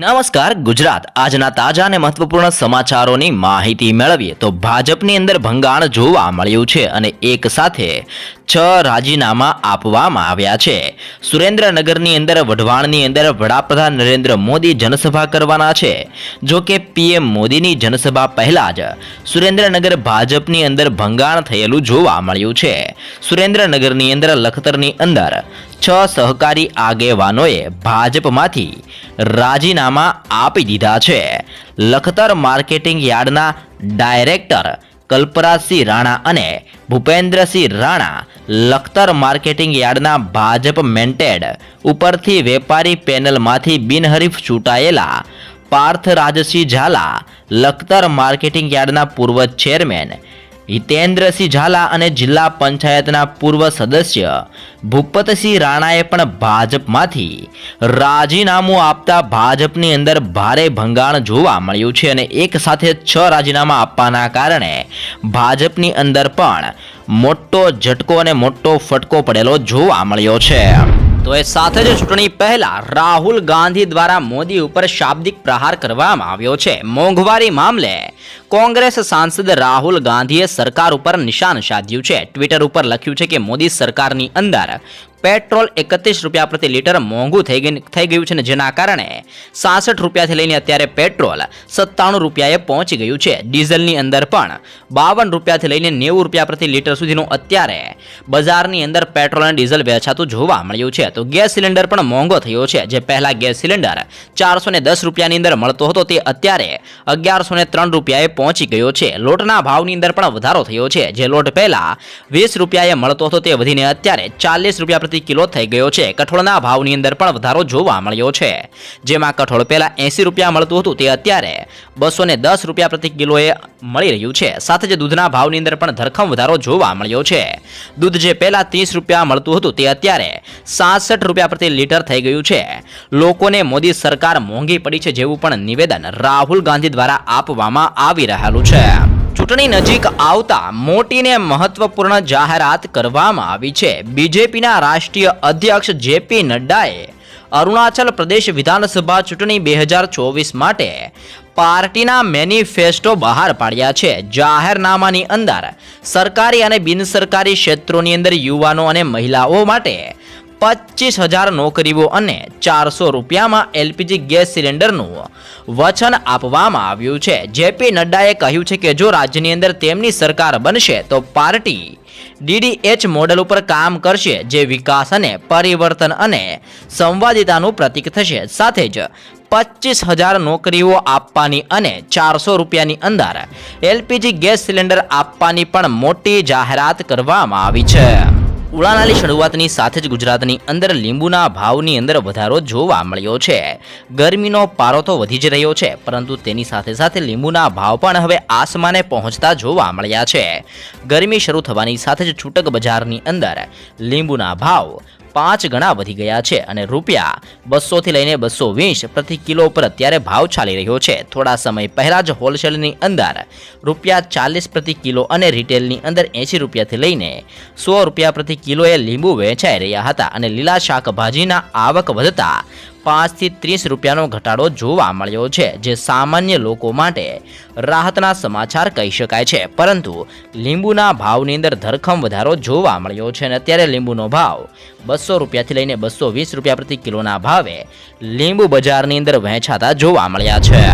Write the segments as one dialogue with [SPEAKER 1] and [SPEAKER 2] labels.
[SPEAKER 1] નમસ્કાર, ગુજરાત. આજના તાજા અને મહત્વપૂર્ણ સમાચારોની માહિતી મેળવીએ તો ભાજપની અંદર ભંગાણ જોવા મળ્યું છે અને એક સાથે છ રાજીનામા આપવામાં આવ્યા છે. સુરેન્દ્રનગરની અંદર, વઢવાણની અંદર વડાપ્રધાન નરેન્દ્ર મોદી જનસભા કરવાના છે. જો કે પીએમ મોદીની જનસભા પહેલાં જ સુરેન્દ્રનગર ભાજપની અંદર ભંગાણ થયેલું જોવા મળ્યું છે. સુરેન્દ્રનગરની અંદર, લખતરની અંદર છ સહકારી આગેવાનોએ ભાજપમાંથી રાજીનામા આપી દીધા છે. લખતર માર્કેટિંગ યાર્ડના ડાયરેક્ટર કલ્પરાજસિંહ રાણા અને ભૂપેન્દ્રસિંહ રાણા લખતર માર્કેટિંગ યાર્ડના ભાજપ મેન્ટેડ ઉપરથી વેપારી પેનલમાંથી બિનહરીફ ચૂંટાયેલા પાર્થરાજસિંહ ઝાલા લખતર માર્કેટિંગ યાર્ડના પૂર્વ ચેરમેન હિતેન્દ્રસિંહ ઝાલા અને જિલ્લા પંચાયતના પૂર્વ સદસ્ય ભૂપતસિંહ રાણાએ પણ ભાજપમાંથી રાજીનામું આપતા ભાજપની અંદર ભારે ભંગાણ જોવા મળ્યું છે અને એક સાથે છ રાજીનામા આપવાના કારણે ભાજપની અંદર પણ મોટો ઝટકો અને મોટો ફટકો પડેલો જોવા મળ્યો છે. તો એ સાથે જ ચૂંટણી પહેલા રાહુલ ગાંધી દ્વારા મોદી ઉપર શાબ્દિક પ્રહાર કરવામાં આવ્યો છે. મોંઘવારી મામલે કોંગ્રેસ સાંસદ રાહુલ ગાંધીએ સરકાર ઉપર નિશાન સાધ્યું છે. ટ્વિટર ઉપર લખ્યું છે કે મોદી સરકારની અંદર પેટ્રોલ એકત્રીસ રૂપિયા પ્રતિ લીટર મોંઘું થઈ ગઈ થઈ ગયું છે ને જેના કારણે સાસઠ રૂપિયાથી લઈને અત્યારે પેટ્રોલ સત્તાણું રૂપિયાએ પહોંચી ગયું છે. ડીઝલની અંદર પણ બાવન રૂપિયાથી લઈને નેવું રૂપિયા પ્રતિ લીટર સુધીનું અત્યારે બજારની અંદર પેટ્રોલ અને ડીઝલ વેચાતું જોવા મળ્યું છે. તો ગેસ સિલિન્ડર પણ મોંઘો થયો છે. જે પહેલા ગેસ સિલિન્ડર ચારસો દસ રૂપિયાની અંદર મળતો હતો, તે અત્યારે અગિયારસો ત્રણ રૂપિયાએ પહોંચી ગયો છે. લોટના ભાવની અંદર પણ વધારો થયો છે. જે લોટ પહેલા વીસ રૂપિયાએ મળતો હતો, તે વધીને અત્યારે ચાલીસ રૂપિયા પ્રતિ કિલો થઈ ગયો છે. કઠોળના ભાવની અંદર પણ વધારો જોવા મળ્યો છે. જેમાં કઠોળ પહેલા એંસી રૂપિયા મળતું હતું, તે અત્યારે બસો ને દસ રૂપિયા પ્રતિ કિલોએ મળી રહ્યું છે. સાથે જ દૂધના ભાવની અંદર પણ ધરખમ વધારો જોવા મળ્યો છે. દૂધ જે પહેલા ત્રીસ રૂપિયા મળતું હતું, તે અત્યારે સાસઠ રૂપિયા પ્રતિ લીટર થઈ ગયું છે. લોકોને મોદી સરકાર મોંઘી પડી છે જેવું પણ નિવેદન રાહુલ ગાંધી દ્વારા આપવામાં આવી રહેલું છે. ચૂંટણી નજીક આવતા મોટીને મહત્વપૂર્ણ જાહેરાત કરવામાં આવી છે. બીજેપીના રાષ્ટ્રીય અધ્યક્ષ જેપી નડ્ડાએ અરુણાચલ પ્રદેશ વિધાનસભા ચૂંટણી બે હજાર ચોવીસ માટે પાર્ટીના મેનિફેસ્ટો બહાર પાડ્યા છે. જાહેરનામાની અંદર સરકારી અને બિનસરકારી ક્ષેત્રોની અંદર યુવાનો અને મહિલાઓ માટે પચીસ હજાર નોકરીઓ અને ચારસો રૂપિયામાં એલપીજી ગેસ સિલિન્ડરનું વચન આપવામાં આવ્યું છે. જેપી નડ્ડાએ કહ્યું છે કે જો રાજ્યની અંદર તેમની સરકાર બનશે તો પાર્ટી ડીડીએચ મોડેલ ઉપર કામ કરશે, જે વિકાસ અને પરિવર્તન અને સંવાદિતાનું પ્રતીક થશે. સાથે જ પચીસ હજાર નોકરીઓ આપવાની અને ચારસો રૂપિયાની અંદર એલપીજી ગેસ સિલિન્ડર આપવાની પણ મોટી જાહેરાત કરવામાં આવી છે. ઉડાનાની શરૂઆતની સાથે જ ગુજરાતની અંદર લીંબુના ભાવની અંદર વધારો જોવા મળ્યો છે. ગરમીનો પારો તો વધી જ રહ્યો છે, પરંતુ તેની સાથે સાથે લીંબુના ભાવ પણ હવે આસમાને પહોંચતા જોવા મળ્યા છે. ગરમી શરૂ થવાની સાથે જ છૂટક બજારની અંદર લીંબુના ભાવ પાંચ ગણા વધી ગયા છે અને રૂપિયા બસોથી લઈને બસો વીસ પ્રતિ કિલો પર અત્યારે ભાવ ચાલી રહ્યો છે. થોડા સમય પહેલાં જ હોલસેલની અંદર રૂપિયા ચાલીસ પ્રતિ કિલો અને રિટેલની અંદર એંશી રૂપિયાથી લઈને સો રૂપિયા પ્રતિ કિલોએ લીંબુ વેચાઈ રહ્યા હતા અને લીલા શાકભાજીના આવક વધતા પાંચથી ત્રીસ રૂપિયાનો ઘટાડો જોવા મળ્યો છે, જે સામાન્ય લોકો માટે રાહતના સમાચાર કહી શકાય છે. પરંતુ લીંબુના ભાવની અંદર ધરખમ વધારો જોવા મળ્યો છે અને અત્યારે લીંબુનો ભાવ બસો રૂપિયાથી લઈને બસો વીસ રૂપિયા પ્રતિ કિલોના ભાવે લીંબુ બજારની અંદર વહેંચાતા જોવા મળ્યા છે.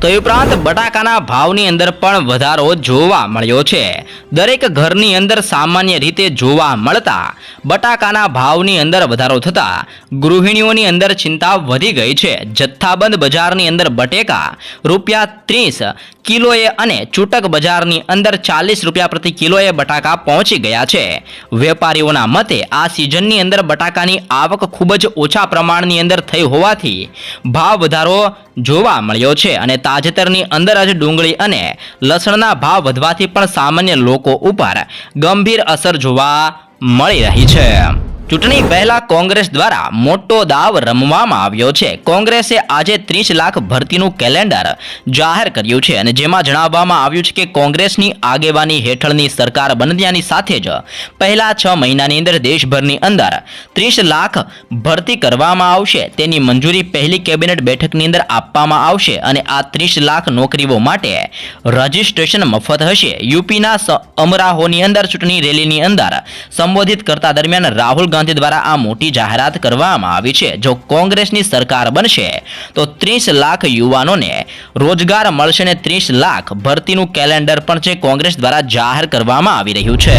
[SPEAKER 1] તો એ ઉપરાંત બટાકાના ભાવની અંદર પણ વધારો જોવા મળ્યો છે. દરેક ઘરની અંદર સામાન્ય રીતે જોવા મળતા બટાકાના ભાવની અંદર વધારો થતાં ગૃહિણીઓની અંદર ચિંતા વધી ગઈ છે. જથ્થાબંધ બજારની અંદર બટેકા રૂપિયા ત્રીસ કિલોએ અને ચૂટક બજારની અંદર ચાલીસ રૂપિયા પ્રતિ કિલોએ બટાકા પહોંચી ગયા છે. વેપારીઓના મતે આ સિઝનની અંદર બટાકાની આવક ખૂબ જ ઓછા પ્રમાણની અંદર થઈ હોવાથી ભાવ વધારો જોવા મળ્યો છે અને તાજેતરની અંદર જ ડુંગળી અને લસણના ભાવ વધવાથી પણ સામાન્ય લોકો ઉપર ગંભીર અસર જોવા મળી રહી છે ચૂંટણી પહેલા કોંગ્રેસ દ્વારા મોટો દાવ રમવામાં આવ્યો છે. કોંગ્રેસે આજે ત્રીસ લાખ ભરતીનું કેલેન્ડર જાહેર કર્યું છે અને જેમાં જણાવવામાં આવ્યું છે કે કોંગ્રેસની આગેવાની હેઠળની સરકાર બન્યાની સાથે જ પહેલા છ મહિનાની અંદર દેશભરની અંદર ત્રીસ લાખ ભરતી કરવામાં આવશે. તેની મંજૂરી પહેલી કેબિનેટ બેઠકની અંદર આપવામાં આવશે અને આ ત્રીસ લાખ નોકરીઓ માટે રજિસ્ટ્રેશન મફત હશે. યુપીના અમરાહોની અંદર ચૂંટણી રેલીની અંદર સંબોધિત કરતા દરમિયાન રાહુલ ગાંધી દ્વારા આ મોટી જાહેરાત કરવામાં આવી છે. જો કોંગ્રેસની સરકાર બનશે, તો ત્રીસ લાખ યુવાનોને રોજગાર મળશે અને ત્રીસ લાખ ભરતીનું કેલેન્ડર પણ છે કોંગ્રેસ દ્વારા જાહેર કરવામાં આવી રહ્યું છે.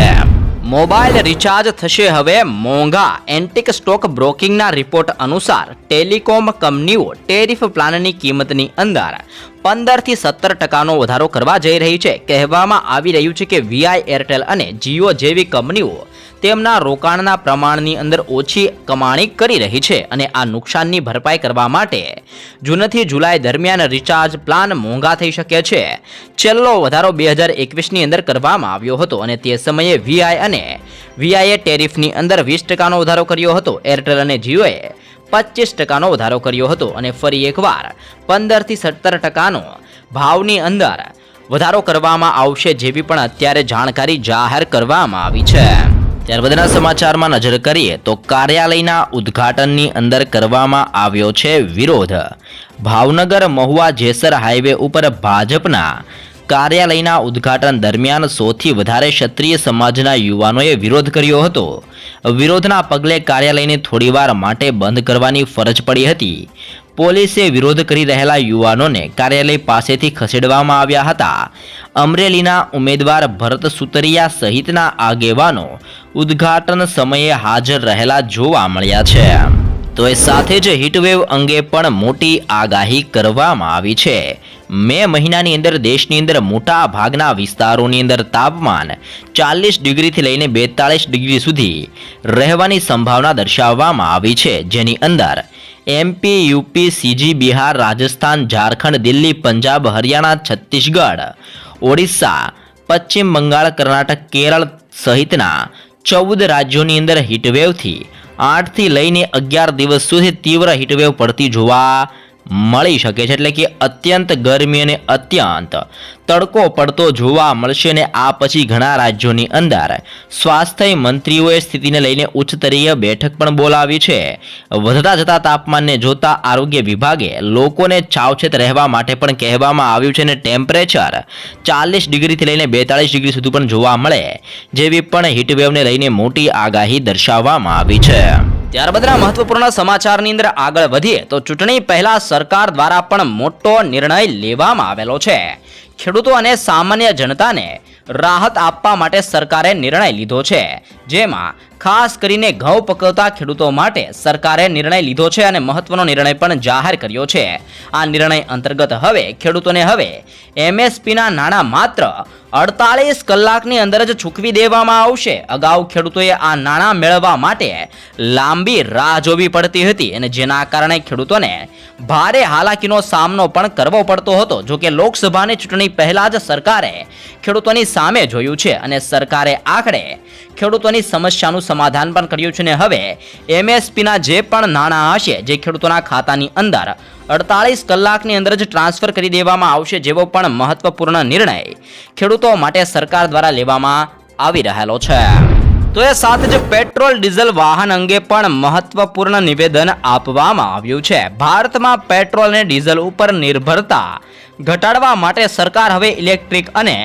[SPEAKER 1] મોબાઈલ રિચાર્જ થશે હવે મોંઘા. એન્ટિક સ્ટોક બ્રોકિંગના રિપોર્ટ અનુસાર ટેલિકોમ કંપનીઓ ટેરિફ પ્લાનની કિંમતની અંદર પંદરથી સત્તર ટકાનો વધારો કરવા જઈ રહી છે. કહેવામાં આવી રહ્યું છે કે વીઆઈ એરટેલ અને જીઓ જેવી કંપનીઓ તેમના રોકાણના પ્રમાણની અંદર ઓછી કમાણી કરી રહી છે અને આ નુકસાનની ભરપાઈ કરવા માટે જૂનથી જુલાઈ દરમિયાન રિચાર્જ પ્લાન મોંઘા થઈ શકે છે. છેલ્લો વધારો બે હજાર એકવીસની અંદર કરવામાં આવ્યો હતો અને તે સમયે વીઆઈ અને વીઆઈએ ટેરિફની અંદર વીસ ટકાનો વધારો કર્યો હતો. એરટેલ અને જીઓએ પચીસ ટકાનો વધારો કર્યો હતો અને ફરી એકવાર પંદરથી સત્તર ટકાનો ભાવની અંદર વધારો કરવામાં આવશે જેવી પણ અત્યારે જાણકારી જાહેર કરવામાં આવી છે. ત્યારબાદના સમાચારમાં નજર કરીએ તો કાર્યાલયના ઉદ્ઘાટનની અંદર કરવામાં આવ્યો છે વિરોધ. ભાવનગર મહુવા જેસર હાઈવે ઉપર ભાજપના કાર્યાલયના ઉદ્ઘાટન દરમિયાન સૌથી વધારે ક્ષત્રિય સમાજના યુવાનોએ વિરોધ કર્યો હતો. વિરોધના પગલે કાર્યાલયને થોડીવાર માટે બંધ કરવાની ફરજ પડી હતી. પોલીસે વિરોધ કરી રહેલા યુવાનોને કાર્યાલય પાસેથી ખસેડવામાં આવ્યા હતા. અમરેલીના ઉમેદવાર ભરત સુતરિયા સહિતના આગેવાનો ઉદ્ઘાટન સમયે હાજર રહેલા જોવા મળ્યા છે. તો એ સાથે જ હીટવેવ અંગે પણ મોટી આગાહી કરવામાં આવી છે. મે મહિનાની અંદર દેશની અંદર મોટા ભાગના વિસ્તારોની અંદર તાપમાન ચાલીસ ડિગ્રીથી લઈને બેતાળીસ ડિગ્રી સુધી રહેવાની સંભાવના દર્શાવવામાં આવી છે. જેની અંદર MP UP CG Bihar, Rajasthan, Jharkhand, Delhi, Punjab, Haryana, Chhattisgarh, Odisha, Paschim Bengal, Karnataka, Kerala સહિતના ચૌદ રાજ્યોની અંદર હીટવેવથી આઠથી લઈને અગિયાર દિવસ સુધી તીવ્ર હીટવેવ પડતી જોવા મળી શકે છે. એટલે કે અત્યંત ગરમી અને અત્યંત તડકો પડતો જોવા મળશે અને આ પછી ઘણા રાજ્યોની અંદર સ્વાસ્થ્ય મંત્રીઓએ સ્થિતિને લઈને ઉચ્ચસ્તરીય બેઠક પણ બોલાવી છે. વધતા જતા તાપમાનને જોતા આરોગ્ય વિભાગે લોકોને સાવચેત રહેવા માટે પણ કહેવામાં આવ્યું છે અને ટેમ્પરેચર ચાલીસ ડિગ્રીથી લઈને બેતાળીસ ડિગ્રી સુધી પણ જોવા મળે, જેવી પણ હીટવેવને લઈને મોટી આગાહી દર્શાવવામાં આવી છે. ત્યારબાદના મહત્વપૂર્ણ સમાચારની અંદર આગળ વધીએ તો ચૂંટણી પહેલા સરકાર દ્વારા પણ મોટો નિર્ણય લેવામાં આવેલો છે. ખેડૂતો અને સામાન્ય જનતાને રાહત આપવા માટે સરકારે નિર્ણય લીધો છે. જેમાં ખાસ કરીને ઘઉં પકવતા ખેડૂતો માટે સરકારે નિર્ણય લીધો છે અને મહત્વનો નિર્ણય પણ જાહેર કર્યો છે. આ નિર્ણય અંતર્ગત હવે ખેડૂતોને હવે એમએસપીના નાણાં માત્ર અડતાલીસ કલાકની અંદર જ ચૂકવી દેવામાં આવશે. અગાઉ ખેડૂતોએ આ નાણાં મેળવવા માટે લાંબી રાહ જોવી પડતી હતી અને જેના કારણે ખેડૂતોને ભારે હાલાકીનો સામનો પણ કરવો પડતો હતો. જોકે લોકસભાની ચૂંટણી પહેલા જ સરકારે ખેડૂતોની સામે જોયું છે અને સરકારે આખરે ખેડૂતોની સમસ્યાનું સમાધાન પણ કર્યું છે ને હવે એમએસપીના જે પણ નાણાં હશે, જે ખેડૂતોના ખાતાની અંદર અડતાલીસ કલાકની અંદર જ ટ્રાન્સફર કરી દેવામાં આવશે જેવો પણ મહત્વપૂર્ણ નિર્ણય ખેડૂતો માટે સરકાર દ્વારા લેવામાં આવી રહેલો છે. તો એ સાથે જ પેટ્રોલ, ડીઝલ વાહન અંગે પણ મહત્વપૂર્ણ નિવેદન આપવામાં આવ્યું છે. ભારતમાં પેટ્રોલ અને ડીઝલ ઉપર નિર્ભરતા ઘટાડવા માટે સરકાર હવે ઇલેક્ટ્રિક અને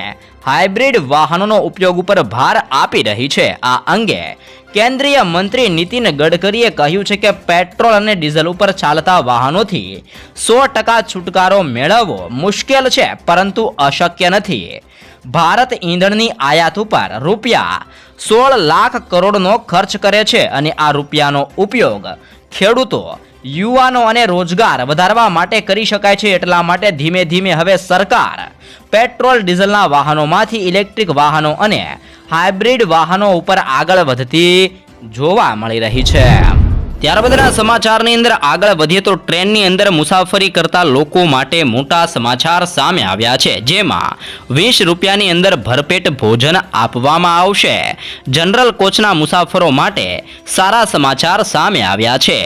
[SPEAKER 1] હાઇબ્રિડ વાહનોનો ઉપયોગ ઉપર ભાર આપી રહી છે. આ અંગે કેન્દ્રીય મંત્રી નીતિન ગડકરીએ કહ્યું છે કે પેટ્રોલ અને ડીઝલ ઉપર ચાલતા વાહનોથી સો ટકા છુટકારો મેળવવો મુશ્કેલ છે, પરંતુ અશક્ય નથી. ભારત ઈંધણની આયાત ઉપર રૂપિયા સોળ લાખ કરોડનો ખર્ચ કરે છે અને આ રૂપિયાનો ઉપયોગ ખેડૂતો યુવાનો અને રોજગાર વધારવા માટે કરી શકાય છે એટલા માટે ધીમે ધીમે હવે સરકાર પેટ્રોલ, ડીઝલના વાહનોમાંથી ઇલેક્ટ્રિક વાહનો અને હાઇબ્રિડ વાહનો ઉપર આગળ વધતી જોવા મળી રહી છે.
[SPEAKER 2] ત્યારબાદના સમાચારની અંદર આગળ વધીએ તો ટ્રેનની અંદર મુસાફરી કરતા લોકો માટે મોટા સમાચાર સામે આવ્યા છે. જેમાં વીસ રૂપિયાની અંદર ભરપેટ ભોજન આપવામાં આવશે. જનરલ કોચના મુસાફરો માટે સારા સમાચાર સામે આવ્યા છે.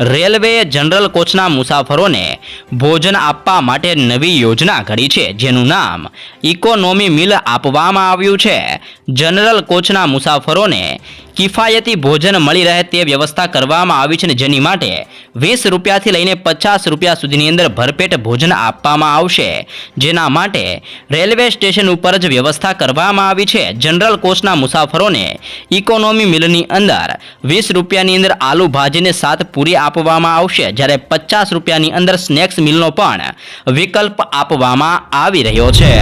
[SPEAKER 2] રેલવે જનરલ કોચના મુસાફરોને ભોજન આપવા માટે નવી યોજના ઘડી છે, જેનું નામ ઇકોનોમી મિલ આપવામાં આવ્યું છે. જનરલ કોચના મુસાફરોને કિફાયતી ભોજન મળી રહે તે વ્યવસ્થા કરવામાં આવી છે ને જેની માટે વીસ રૂપિયાથી લઈને પચાસ રૂપિયા સુધીની અંદર ભરપેટ ભોજન આપવામાં આવશે. જેના માટે રેલવે સ્ટેશન ઉપર જ વ્યવસ્થા કરવામાં આવી છે. જનરલ કોચના મુસાફરોને ઇકોનોમી મિલની અંદર વીસ રૂપિયાની અંદર આલુ ભાજીને સાત પૂરી આપવામાં આવશે. જ્યારે પચાસ રૂપિયાની અંદર સ્નેક્સ મિલનો પણ વિકલ્પ આપવામાં આવી રહ્યો છે.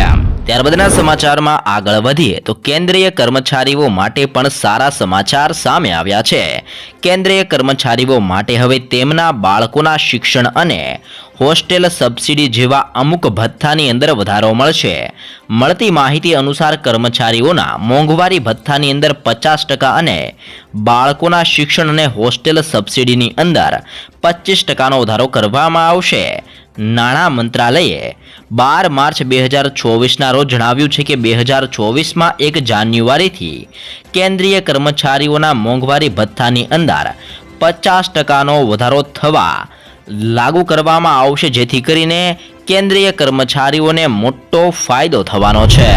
[SPEAKER 1] ત્યારબાદના સમાચારમાં આગળ વધીએ તો કેન્દ્રીય કર્મચારીઓ માટે પણ સારા સમાચાર સામે આવ્યા છે. કેન્દ્રીય કર્મચારીઓ માટે હવે તેમના બાળકોના શિક્ષણ અને હોસ્ટેલ સબસિડી જેવા અમુક ભથ્થાની અંદર વધારો મળશે. મળતી માહિતી અનુસાર કર્મચારીઓના મોંઘવારી ભથ્થાની અંદર પચાસ ટકા અને બાળકોના શિક્ષણ અને હોસ્ટેલ સબસિડીની અંદર પચીસ ટકાનો વધારો કરવામાં આવશે. નાણાં મંત્રાલયે બાર માર્ચ બે હજાર ચોવીસના રોજ જણાવ્યું છે કે બે હજાર ચોવીસમાં એક જાન્યુઆરીથી કેન્દ્રીય કર્મચારીઓના મોંઘવારી ભથ્થાની અંદર પચાસ ટકાનો વધારો થવા લાગુ કરવામાં આવશે, જેથી કરીને કેન્દ્રીય કર્મચારીઓને મોટો ફાયદો થવાનો છે.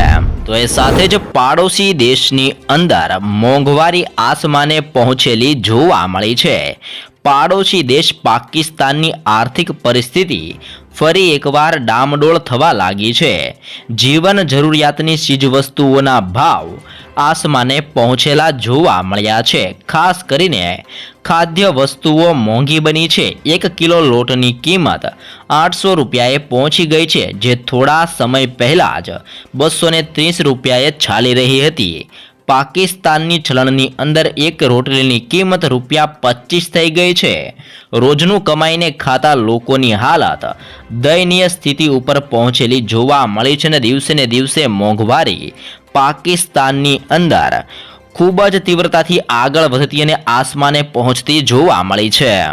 [SPEAKER 1] તો એ સાથે જ પાડોશી દેશની અંદર મોંઘવારી આસમાને પહોંચેલી જોવા મળી છે. પાડોશી દેશ પાકિસ્તાનની આર્થિક પરિસ્થિતિ ફરી એકવાર ડામડોળ થવા લાગી છે. જીવન જરૂરિયાતની ચીજવસ્તુઓના ભાવ આસમાને પહોંચેલા જોવા મળ્યા છે, ખાસ કરીને ખાદ્ય વસ્તુઓ મોંઘી બની છે. એક કિલો લોટની કિંમત આઠસો રૂપિયાએ પહોંચી ગઈ છે, જે થોડા સમય પહેલાં જ બસો ત્રીસ રૂપિયાએ ચાલી રહી હતી. પાકિસ્તાનની ચલણની અંદર એક રોટલીની કિંમત રૂપિયા પચીસ થઈ ગઈ છે. રોજનું કમાઈને ખાતા લોકોની હાલત દયનીય સ્થિતિ ઉપર પહોંચેલી જોવા મળી છે ને દિવસે ને દિવસે મોંઘવારી પાકિસ્તાનની અંદર ખૂબ જ તીવ્રતાથી આગળ વધતી અને આસમાને પહોંચતી જોવા મળી છે.